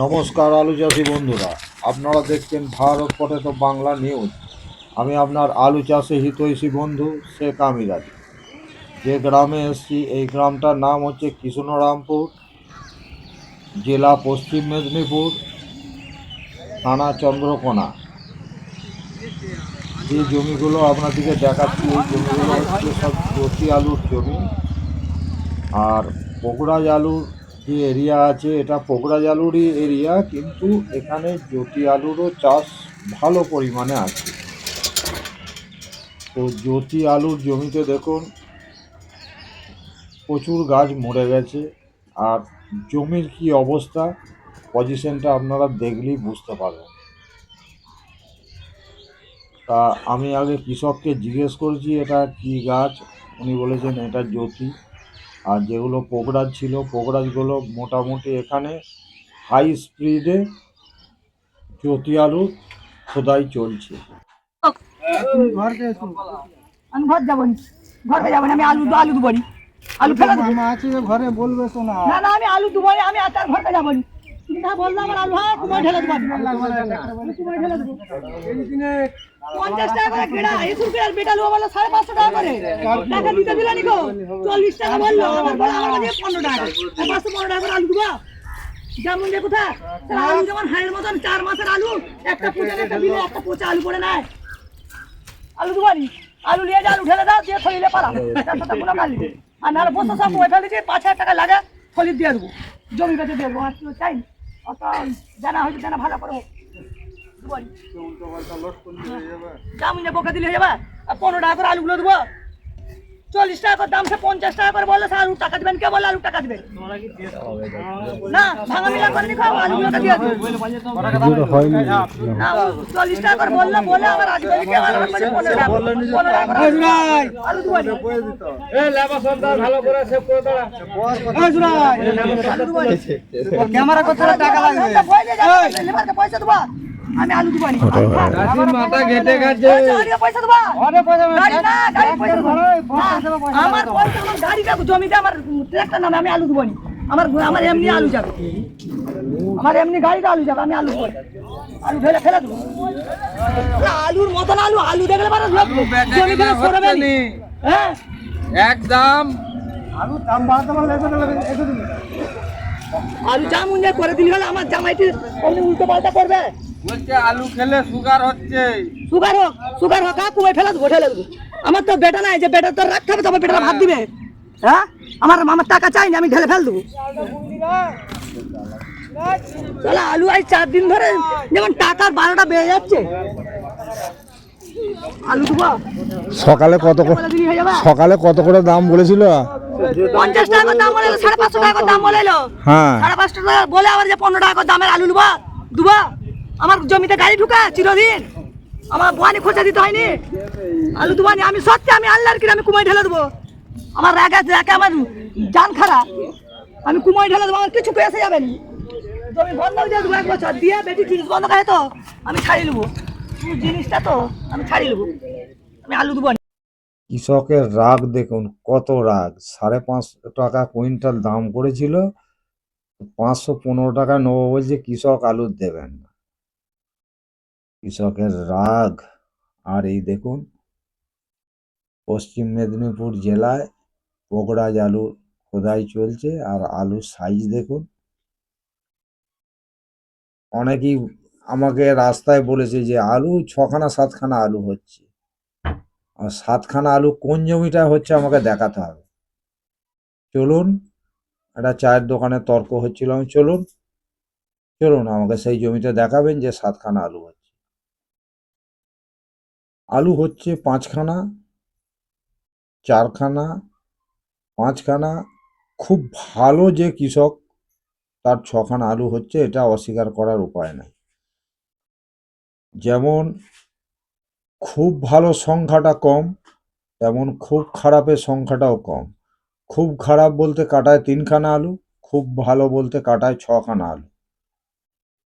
নমস্কার আলু চাষি বন্ধুরা, আপনারা দেখছেন ভারত পটেটো বাংলা নিউজ। আমি আপনার আলু চাষে হিতৈষী বন্ধু শেখ আমিরাজ যে গ্রামে এসেছি, এই গ্রামটার নাম হচ্ছে কৃষ্ণরামপুর, জেলা পশ্চিম মেদিনীপুর, থানা চন্দ্রকোনা। যে জমিগুলো আপনাদেরকে দেখাচ্ছি, এই জমিগুলো হচ্ছে সব জ্যোতি আলুর জমি। আর পোকরাজ আলুর যে এরিয়া আছে, এটা পোকরাজ আলুরই এরিয়া কিন্তু এখানে জ্যোতি আলুরও চাষ ভালো পরিমাণে আছে। তো জ্যোতি আলুর জমিতে দেখুন, প্রচুর গাছ মরে গেছে, আর জমির কি অবস্থা পজিশনটা আপনারা দেখলেই বুঝতে পারবেন। তা আমি আগে কৃষককে জিজ্ঞেস করেছি, এটা কি গাছ? উনি বলেছেন, এটা জ্যোতি। আর যেগুলো পোকরাজ ছিল পোকরাজগুলো মোটামুটি এখানে হাই স্পিডে জ্যোতি আলু খোদাই চলছে। আমি ঘর যাব নি। ঘরে যাব না। আমি আলু আলু দুবো। আলু ফেলে দেবো। মামা আছে ঘরে বলবে তো না না না আমি আলু দুবো আমি আর তার যাব নি। তুমি যা বললে আমার আলু হ্যাঁ ঢেলে দেবো। ঢেলে দেবো। পঞ্চাশ টাকা করে সাড়ে পাঁচশো টাকা করে। চল্লিশ টাকা বলল কাছে পনেরো টাকা পনেরো টাকা করে আলু যেমন মতন, চার মাসের আলু, একটা আলু পড়ে নেয়। আলু আলু নিয়ে যা, আলু ঢেলে দাও, দিয়ে থলিলে টাকা আর বসে সব ওই ফেলে পাঁচ হাজার টাকা লাগে, থলি দিয়ে দেবো। জমি বেঁচে দিয়ে দেবো। আর চাই? অত জানা হয়েছে, জানা ভালো করে দুবারি। দাম নিয়ে বোকা দিলে হয়ে যাবে। আর পনেরো টাকা করে আলুগুলো দেবো। চল্লিশ টাকা করে দাম সে পঞ্চাশ টাকা করে বললে আলু টাকা দেবেন? কে বলে আলু টাকা দেবেন? না ভাঙা মিলা করে নি খাও আলুগুলোকে দিয়ে দেবো না, চল্লিশ টাকা করে বললে বলে আবার আজ বলি কে বলে পনেরো টাকা টাকা করে আলু। ক্যামেরা করতে টাকা লাগবে। পয়সা যাবে, লেবারকে পয়সা দেবো। আমি আলু দেবো নি। মাথা ঘেটে গেছে। পয়সা দেবো। গাড়ি না, গাড়ি পয়সা দেবো। না, আমার পয়সা আমার গাড়িটা জমিতে আমার ট্রাক্টর নামে আমি আলু দেবো আমার আমার এমনি আলু যাবে। আমার এমনি গাড়িতে আলু যাবে আমি আলু দেবো আলু ঢেলে ফেলে দেবো। আলুর মতন আলু আলু দেখলে পারে জমি সরবে হ্যাঁ? একদম। আলু দাম বাড়াতে পারলে আলু করে দিলি হলে আমার জামাইটি অমনি উল্টো পাল্টা করবে। বলছে আলু খেলে সুগার হচ্ছে। সুগার হোক সুগার হোক কাকু ফেলে দেবো ঠেলে দেবো। আমার তো বেটা নাই যে বেটা তো রাখতে হবে তবে বেটা ভাত দিবে। হ্যাঁ? আমার আমার টাকা চাই না আমি ঢেলে ফেল দেবো। চলো আলু আজ চার দিন ধরে যেমন টাকার বারোটা বেড়ে যাচ্ছে। আলু দেবো। সকালে কত সকালে কত করে দাম বলেছিল? পঞ্চাশ টাকা করে দাম বলে সাড়ে পাঁচশো টাকা করে দাম বলে হ্যাঁ। সাড়ে পাঁচশো টাকা বলে আবার যে পনেরো টাকা করে দামের আলু নেব দুবা। আমার জমিতে গাড়ি ঢুকা চিরদিন। আমার বোয়ানি খোঁজা দিতে হয়নি। আলু দুবানি, আমি সত্যি, আমি আল্লাহর কিনে আমি কুমাই ঢেলে দেবো। আমার রাগ আছে, রাগে আমার জান খারাপ আমি কুমাই ঢেলে দেবো, আমার কিছু পেয়েছে যাবে না জমি বন্ধ দিয়ে দেবো এক বছর। দিয়ে বেটি জিনিস বন্ধ করে তো, আমি ছাড়িয়ে নেব। জিনিসটা তো, আমি ছাড়িয়ে নেব। আমি আলু দেবো কৃষকের রাগ দেখুন, কত রাগ। সাড়ে পাঁচশো টাকা কুইন্টাল দাম করেছিল, পাঁচশো পনেরো টাকা নেব বলছে কৃষক আলু দেবেন না। কৃষকের রাগ। আর এই দেখুন, পশ্চিম মেদিনীপুর জেলায় পোকরাজ আলু খোদাই চলছে, আর আলুর সাইজ দেখুন। অনেকেই আমাকে রাস্তায় বলেছে যে, আলু ছখানা, সাতখানা আলু হচ্ছে। আর সাতখানা আলু কোন জমিটা হচ্ছে আমাকে দেখাতে হবে? চলুন, একটা চায়ের দোকানে তর্ক হচ্ছিল। আমি চলুন চলুন, আমাকে সেই জমিতে দেখাবেন যে সাতখানা আলু হচ্ছে। আলু হচ্ছে পাঁচখানা, চারখানা, পাঁচখানা। খুব ভালো যে কৃষক, তার ছখানা আলু হচ্ছে, এটা অস্বীকার করার উপায় নাই। যেমন খুব ভালো সংখ্যাটা কম, তেমন খুব খারাপের সংখ্যাটাও কম। খুব খারাপ বলতে কাটায় তিনখানা আলু, খুব ভালো বলতে কাটায় ছখানা আলু।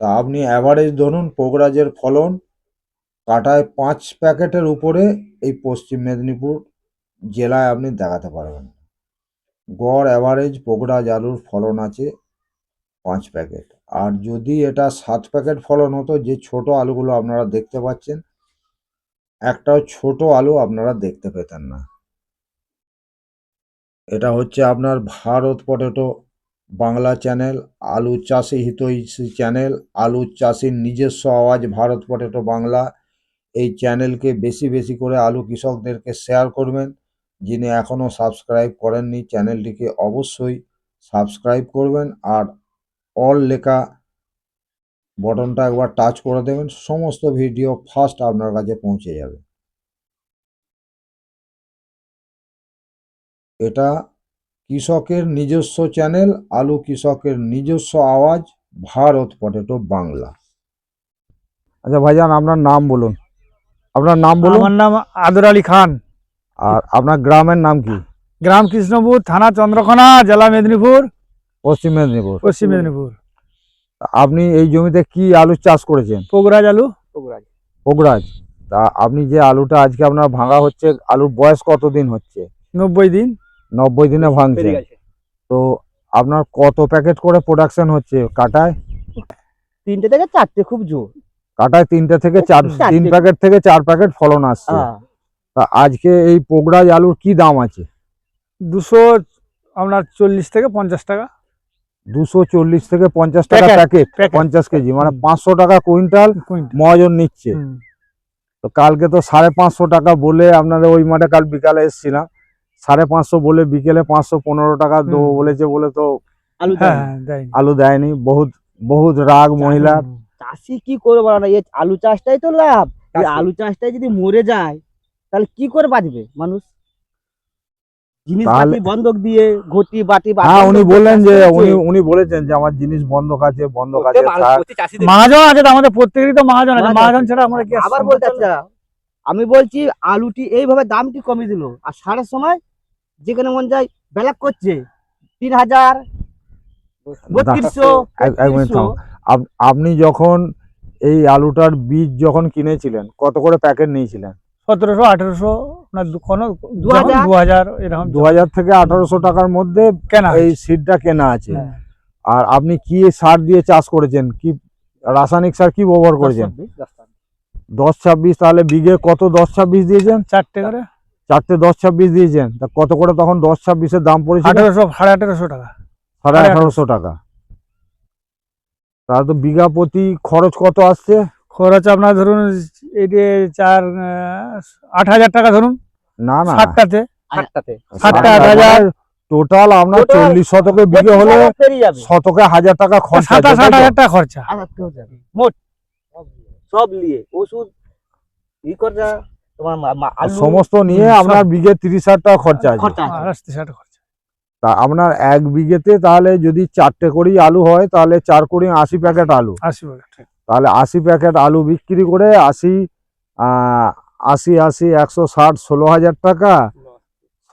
তা আপনি অ্যাভারেজ ধরুন, পোগরাজের ফলন কাটায় পাঁচ প্যাকেটের উপরে এই পশ্চিম মেদিনীপুর জেলায় আপনি দেখাতে পারবেন। গড় অ্যাভারেজ পোগরাজ জালুর ফলন আছে পাঁচ প্যাকেট। আর যদি এটা সাত প্যাকেট ফলন হতো, যে ছোট আলুগুলো আপনারা দেখতে পাচ্ছেন, একটাও ছোট আলু আপনারা দেখতে পেতেন না। এটা হচ্ছে আপনার ভারত পটেটো বাংলা চ্যানেল, আলু চাষি হিতৈষী চ্যানেল, আলু চাষির নিজস্ব আওয়াজ, ভারত পটেটো বাংলা। এই চ্যানেলকে বেশি বেশি করে আলু কৃষকদেরকে শেয়ার করবেন। যিনি এখনও সাবস্ক্রাইব করেননি, চ্যানেলটিকে অবশ্যই সাবস্ক্রাইব করবেন আর অল লেখা বটনটা একবার টাচ করে দেবেন, সমস্ত ভিডিও ফার্স্ট আপনার কাছে পৌঁছে যাবে। এটা কৃষকের নিজস্ব চ্যানেল আলু কৃষকের নিজস্ব আওয়াজ, ভারত পটেটো বাংলা। আচ্ছা ভাইজান, আপনার নাম বলুন। আপনার নাম বলুন। আমার নাম আদর আলী খান। আর আপনার গ্রামের নাম কি? গ্রাম কৃষ্ণপুর থানা চন্দ্রকোনা জেলা মেদিনীপুর। পশ্চিম মেদিনীপুর। পশ্চিম মেদিনীপুর। আপনি এই জমিতে কি আলু চাষ করেছেন? পোগরাজ আলু। পোগরাজ। পোগরাজ। তা আপনি যে আলুটা আজকে আপনার ভাঙা হচ্ছে আলুর বয়স কতদিন হচ্ছে? নব্বই দিন। নব্বই দিনে ভাঙছে। তো আপনার কত প্যাকেট করে প্রোডাকশন হচ্ছে কাটায়? তিনটে থেকে চারটে খুব জোর। কাটায় তিনটে থেকে চার তিন প্যাকেট থেকে চার প্যাকেট ফলন আসছে। হ্যাঁ। তা আজকে এই পোগরাজ আলুর কি দাম আছে? দুশো আপনার চল্লিশ থেকে পঞ্চাশ টাকা। দুশো চল্লিশ থেকে পঞ্চাশ টাকা প্যাকেট পঞ্চাশ কেজি মানে পাঁচশো টাকা কুইন্টাল মহাজন নিচ্ছে। তো কালকে তো সাড়ে পাঁচশো টাকা বলে আপনাদের ওই মাঠে কাল বিকালে এসেছিলাম। সাড়ে পাঁচশো বলে বিকেলে পাঁচশো পনেরো টাকা দেবো বলেছে বলে তো আলু হ্যাঁ হ্যাঁ, দেয়নি। আলু দেয়নি। বহুত বহুত রাগ মহিলার। চাষি কি করবে বলো না? এই আলু চাষটাই তো লাভ। এই আলু চাষটাই যদি মরে যায় তাহলে কি করে বাঁচবে মানুষ? জিনিসপাতি বন্ধক দিয়ে ঘটি বাটি হ্যাঁ উনি বললেন যে উনি উনি বলেছেন যে আমার জিনিস বন্ধক আছে বন্ধক আছে প্রত্যেক মানুষ- থাক। প্রত্যেক চাষিদের- মহাজন আছে তো আমাদের প্রত্যেকেরই তো মহাজন আছে। মহাজন ছাড়া আমাদের কি আবার বলতে? আমি বলছি আলুটি এইভাবে দামটি কমিয়ে দিল। আর সারের সময় যেখানে মন যায় ব্যালাক করছে। তিন হাজার বত্রিশশো আপনি যখন এই আলুটার বীজ যখন কিনেছিলেন কত করে প্যাকেট নিয়েছিলেন? সতেরোশো আঠেরোশো না দু- কোনো দু হাজার? এরকম দু হাজার থেকে আঠারোশো টাকার মধ্যে কেনা এই সিডটা কেনা আছে। হ্যাঁ। আর আপনি কি সার দিয়ে চাষ করেছেন? কি রাসায়নিক সার কি ব্যবহার করেছেন? দশ ছাব্বিশ। তাহলে বিঘে কত দশ ছাব্বিশ দিয়েছেন? চারটে করে। চারটে দশ ছাব্বিশ দিয়েছেন। তা কত করে তখন দশ ছাব্বিশের দাম পড়েছে আঠেরোশো সাড়ে আঠেরোশো টাকা। সাড়ে আঠারোশো। টাকা। তাহলে তো বিঘা প্রতি খরচ কত আসছে? খরচ আপনার ধরুন এই যে চার আট হাজার টাকা ধরুন। না না। সাতটাতে। সাতটা আট হাজার। টোটাল আপনার চল্লিশ শতকে বিঘে হলে শতকে হাজার টাকা খরচা সাতাশ আট হাজার টাকা খরচা। মোট। সব নিয়ে। ওষুধ ই খরচা তোমার সমস্ত নিয়ে আপনার বিঘে তিরিশ হাজার টাকা খরচা আছে। খরচা আছে। আড়াইশো ষাট খরচা তা আপনার এক বিঘেতে তাহলে যদি চারটে করেই আলু হয় তাহলে চার কুড়ি আশি প্যাকেট আলু। আশি প্যাকেট তাহলে আশি প্যাকেট আলু বিক্রি করে আশি আশি আশি একশো ষাট ষোলো হাজার টাকা।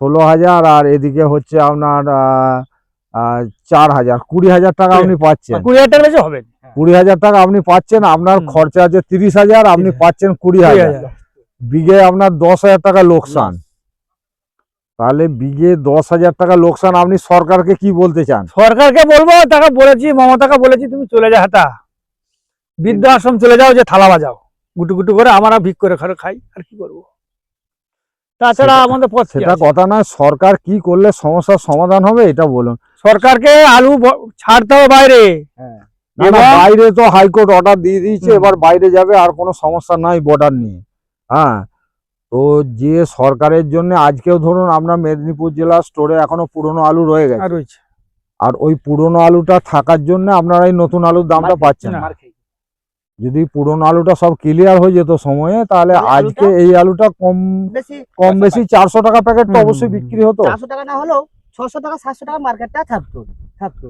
ষোলো হাজার আর এদিকে হচ্ছে আপনার চার হাজার কুড়ি হাজার টাকা আপনি পাচ্ছেন। কুড়ি হাজার টাকা হবে কুড়ি হাজার টাকা আপনি পাচ্ছেন আপনার খরচা আছে তিরিশ হাজার আপনি পাচ্ছেন কুড়ি হাজার। বিঘে আপনার দশ হাজার টাকা লোকসান। তাহলে বিঘে দশ হাজার টাকা লোকসান আপনি সরকারকে কি বলতে চান? সরকারকে বলব তাকে বলেছি মমতাকে বলেছি তুমি চলে যা হাতা বৃদ্ধাশ্রম চলে যাও যে থালা বাজাও। গুটু গুটু করে আমরা ভিক করে ঘরে খাই আর কি করব? তাছাড়া আমাদের পথ সেটা কথা নয় সরকার কি করলে সমস্যার সমাধান হবে এটা বলুন। সরকারকে আলু ছাড়তে হবে বাইরে। না বাইরে তো হাইকোর্ট অর্ডার দিয়ে দিয়েছে এবার বাইরে যাবে আর কোনো সমস্যা নাই বর্ডার নিয়ে। হ্যাঁ তো যে সরকারের জন্য আজকেও ধরুন আমরা মেদিনীপুর জেলা স্টোরে এখনও পুরনো আলু রয়ে গেছে। আর রয়েছে। আর ওই পুরনো আলুটা থাকার জন্য আপনারা এই নতুন আলুর দামটা পাচ্ছেন না। যদি পুরনো আলুটা সব ক্লিয়ার হয়ে যেত সময়ে তাহলে আজকে এই আলুটা কম বেশি কম বেশি চারশো টাকা প্যাকেট তো অবশ্যই বিক্রি হতো। চারশো টাকা না হলেও ছশো টাকা সাতশো টাকা মার্কেটটা থাকতো থাকতো।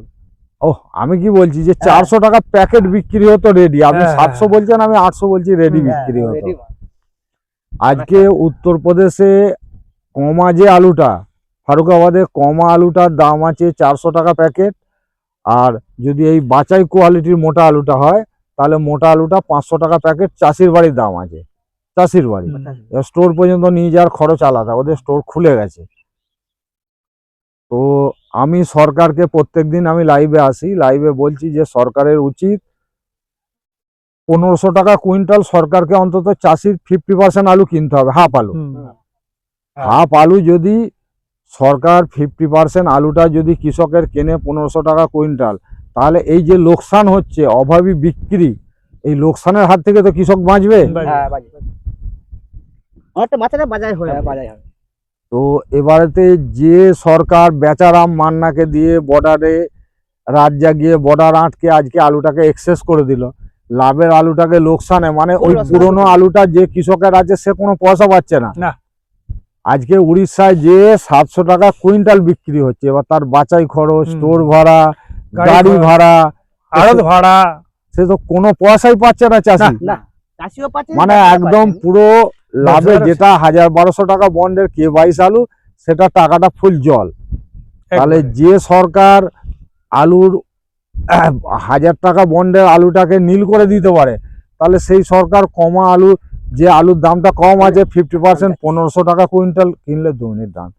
ও আমি কি বলছি যে চারশো টাকা প্যাকেট বিক্রি হতো রেডি আপনি হ্যাঁ, সাতশো বলছেন আমি আটশো বলছি রেডি বিক্রি হতো। আজকে উত্তরপ্রদেশে কমা যে আলুটা ফারুকাবাদে কমা আলুটার দাম আছে চারশো টাকা প্যাকেট। আর যদি এই বাচাই কোয়ালিটির মোটা আলুটা হয় তাহলে মোটা আলুটা পাঁচশো টাকা প্যাকেট চাষির বাড়ির দাম আছে। চাষির বাড়ি। স্টোর পর্যন্ত নিয়ে যাওয়ার খরচ আলাদা ওদের স্টোর খুলে গেছে। তো আমি সরকারকে প্রত্যেক দিন আমি লাইভে আসি লাইভে বলছি যে সরকারের উচিত পনেরোশো টাকা কুইন্টাল সরকারকে অন্তত চাষির ফিফটি পার্সেন্ট আলু কিনতে হবে হাফ আলু। হাফ আলু যদি সরকার ফিফটি পার্সেন্ট আলুটা যদি কৃষকের কেনে পনেরোশো টাকা কুইন্টাল তাহলে এই যে লোকসান হচ্ছে অভাবী বিক্রি এই লোকসানের হাত থেকে তো কৃষক বাঁচবে? হ্যাঁ হয়ে তো এবারেতে যে সরকার বেচারাম মান্নাকে দিয়ে বর্ডারে রাত জাগিয়ে বর্ডার আটকে আজকে আলুটাকে এক্সেস করে দিল লাভের আলুটাকে লোকসানে মানে ওই পুরনো আলুটা যে কৃষকের আছে সে কোনো পয়সা পাচ্ছে না। আজকে উড়িষ্যায় যে সাতশো টাকা কুইন্টাল বিক্রি হচ্ছে এবার তার বাছাই খরচ স্টোর ভাড়া গাড়ি ভাড়া আড়ত ভাড়া। সে তো কোনো পয়সাই পাচ্ছে না চাষি। না চাষিও পাচ্ছে মানে একদম পুরো লাভে যেটা হাজার বারোশো টাকা বন্ডের কে বাইশ আলু সেটা টাকাটা ফুল জল। তাহলে যে সরকার আলুর হাজার টাকা বন্ডের আলুটাকে নীল করে দিতে পারে। তাহলে সেই সরকার কমা আলু যে আলুর দামটা কম আছে ফিফটি পার্সেন্ট পনেরোশো টাকা কুইন্টাল কিনলে দু মিনিট দাম।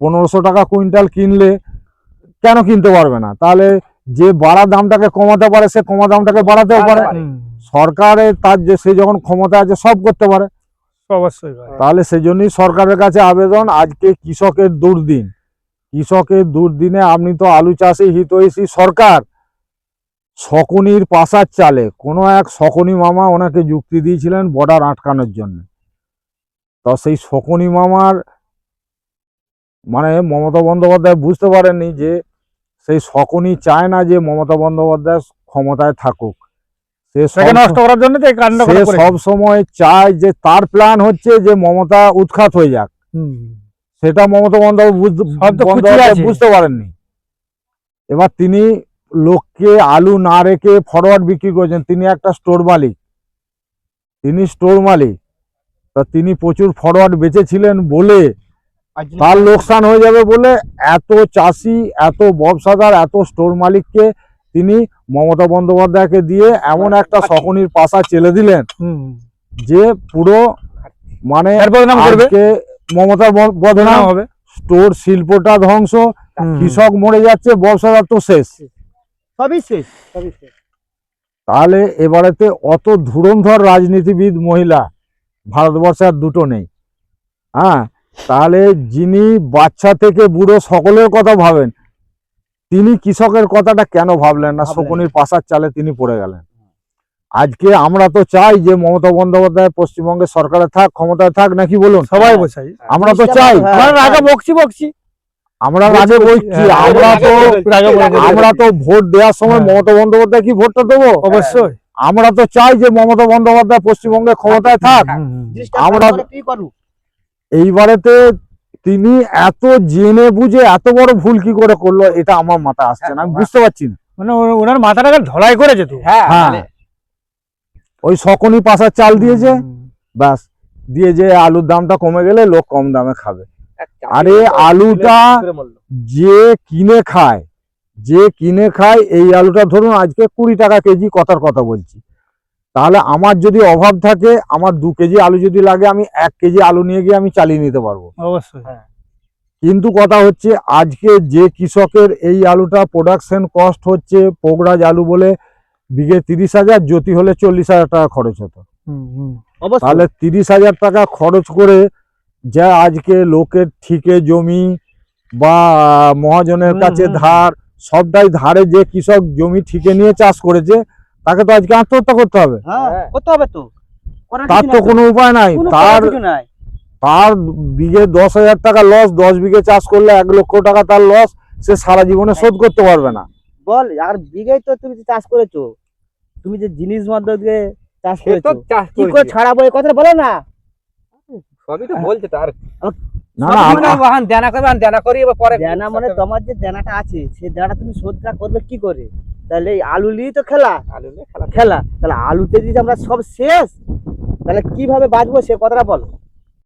পনেরোশো টাকা কুইন্টাল কিনলে কেন কিনতে পারবে না? তাহলে যে বাড়া দামটাকে কমাতে পারে সে কমা দামটাকে বাড়াতেও পারে। হুম। সরকারের তার যে সে যখন ক্ষমতা আছে সব করতে পারে। অবশ্যই। তাহলে সেজন্যই সরকারের কাছে আবেদন আজকে কৃষকের দুর্দিন। কৃষকের দুর্দিনে আপনি তো আলু চাষে হিতৈষী সরকার। শকুনির পাশার চালে কোনো এক শকুনি মামা ওনাকে যুক্তি দিয়েছিলেন বর্ডার আটকানোর জন্য। তো সেই শকুনি মামার মানে মমতা বন্দ্যোপাধ্যায় বুঝতে পারেননি যে সেই শকুনি চায় না যে মমতা বন্দ্যোপাধ্যায় ক্ষমতায় থাকুক। সে নষ্ট করার জন্য সে সব সময় চায় যে তার প্ল্যান হচ্ছে যে মমতা উৎখাত হয়ে যাক। সেটা মমতা বন্দ্যোপাধ্যায়। বুঝতে পারেননি। এবার তিনি লোককে আলু না রেখে ফরওয়ার্ড বিক্রি করেছেন। তিনি একটা স্টোর মালিক। তিনি স্টোর মালিক। তা তিনি প্রচুর ফরওয়ার্ড বেচেছিলেন বলে তার লোকসান হয়ে যাবে বলে এত চাষি এত ব্যবসাদার এত স্টোর মালিককে তিনি মমতা বন্দ্যোপাধ্যায়কে দিয়ে এমন একটা শকুনির পাশা চেলে দিলেন যে পুরো মানে মমতার বদনাম। হবে? স্টোর শিল্পটা ধ্বংস কৃষক মরে যাচ্ছে ব্যবসাদার তো শেষ। সবই শেষ সবই শেষ। তাহলে এবারেতে অত ধুরন্ধর রাজনীতিবিদ মহিলা ভারতবর্ষে আর দুটো নেই। হ্যাঁ তাহলে যিনি বাচ্চা থেকে বুড়ো সকলের কথা ভাবেন তিনি কৃষকের কথাটা কেন ভাবলেন না। শকুনির পাশার চালে তিনি পড়ে গেলেন। আজকে আমরা তো চাই যে মমতা বন্দ্যোপাধ্যায় পশ্চিমবঙ্গের সরকারে থাক ক্ষমতায় থাক নাকি বলুন? সবাই বোঝাই আমরা তো চাই। আগে বকছি বকছি। আমরা আগে বলছি হ্যাঁ, আমরা তো আমরা তো ভোট দেওয়ার সময় হ্যাঁ। মমতা বন্দ্যোপাধ্যায় কি ভোটটা দেবো? অবশ্যই। আমরা তো চাই যে মমতা বন্দ্যোপাধ্যায় পশ্চিমবঙ্গে ক্ষমতায় থাক। আমরা- এইবারেতে তিনি এত জেনে বুঝে এত বড় ভুল কি করে করল এটা আমার মাথায় আসছে না। আমি বুঝতে পারছি না। মানে ওনার মাথাটাকে ঢলাই করেছে তো। হ্যাঁ হ্যাঁ। ওই শকুনি পাশার চাল দিয়েছে। ব্যাস দিয়ে যে আলুর দামটা কমে গেলে লোক কম দামে খাবে। আরে আলুটা যে কিনে খায় যে কিনে খায় এই আলুটা ধরুন আজকে কুড়ি টাকা কেজি কথার কথা বলছি। তাহলে আমার যদি অভাব থাকে আমার দু কেজি আলু যদি লাগে আমি এক কেজি আলু নিয়ে গিয়ে আমি চালিয়ে নিতে পারব। অবশ্যই। কিন্তু কথা হচ্ছে আজকে যে কৃষকের এই আলুটা প্রোডাকশন কস্ট হচ্ছে পোগরাজ আলু বলে বিঘে তিরিশ হাজার জ্যোতি হলে চল্লিশ হাজার টাকা খরচ হতো। হুম, হুম। অবশ্যই। তাহলে তিরিশ হাজার টাকা খরচ করে যা আজকে লোকের ঠিকে জমি বা মহাজনের কাছে ধার সবটাই ধারে যে কৃষক জমি ঠিকে নিয়ে চাষ করেছে তাকে তো আজকে আত্মহত্যা করতে হবে। হ্যাঁ করতে হবে তো। তার তো কোনো উপায় নাই। তার তার বিঘে দশ হাজার টাকা লস দশ বিঘে চাষ করলে এক লক্ষ টাকা তার লস সে সারা জীবনে শোধ করতে পারবে না। বল আর বিঘাই তো তুমি চাষ করেছ তুমি যে জিনিস মধ্যে দিয়ে চাষ করেছ কি করে ছাড়াবো এই কথাটা বলো না। সবই তো বলছে তার। না না বাহান দেনা করবে দেনা করি এবার পরে দেনা মানে তোমার যে দেনাটা আছে সেই দেনাটা তুমি শোধটা করবে কি করে? তাহলে এই আলু নিয়েই তো খেলা। আলু নিয়ে খেলা। খেলা। তাহলে আলুতে যদি আমরা সব শেষ তাহলে কীভাবে বাঁচবো সে কথাটা বলো।